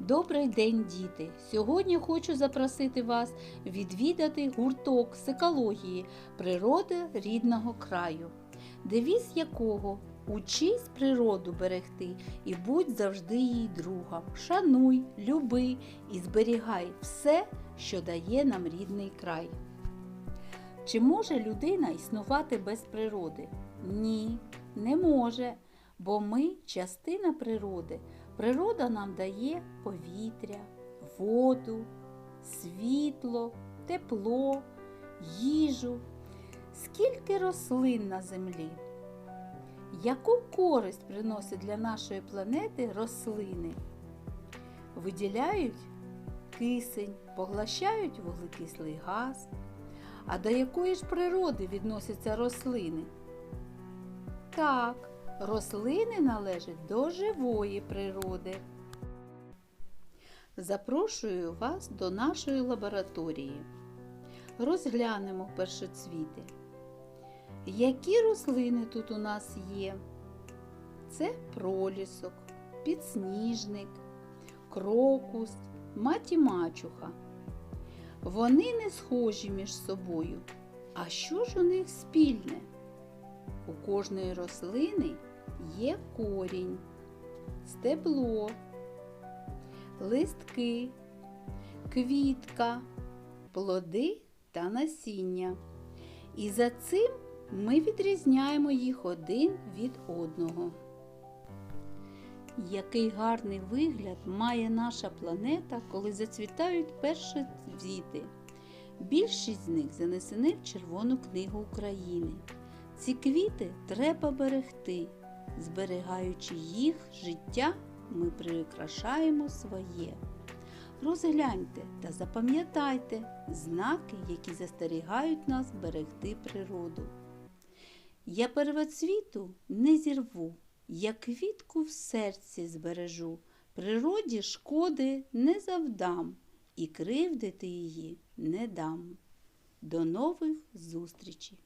Добрий день, діти! Сьогодні хочу запросити вас відвідати гурток з природи рідного краю, девіз якого Учись природу берегти і будь завжди їй другом. Шануй, люби і зберігай все, що дає нам рідний край. Чи може людина існувати без природи? Ні, не може, бо ми частина природи. Природа нам дає повітря, воду, світло, тепло, їжу. Скільки рослин на землі? Яку користь приносять для нашої планети рослини? Виділяють кисень, поглощають вуглекислий газ. А до якої ж природи відносяться рослини? Так, рослини належать до живої природи. Запрошую вас до нашої лабораторії. Розглянемо першоцвіти. Які рослини тут у нас є? Це пролісок, підсніжник, крокус, маті мачуха. Вони не схожі між собою. А що ж у них спільне? У кожної рослини є корінь, стебло, листки, квітка, плоди та насіння. І за цим ми відрізняємо їх один від одного. Який гарний вигляд має наша планета, коли зацвітають перші цвіти. Більшість з них занесені в Червону книгу України. Ці квіти треба берегти. Зберігаючи їх життя, ми прикрашаємо своє. Розгляньте та запам'ятайте знаки, які застерігають нас берегти природу. Я первоцвіту не зірву, я квітку в серці збережу, природі шкоди не завдам і кривдити її не дам. До нових зустрічей!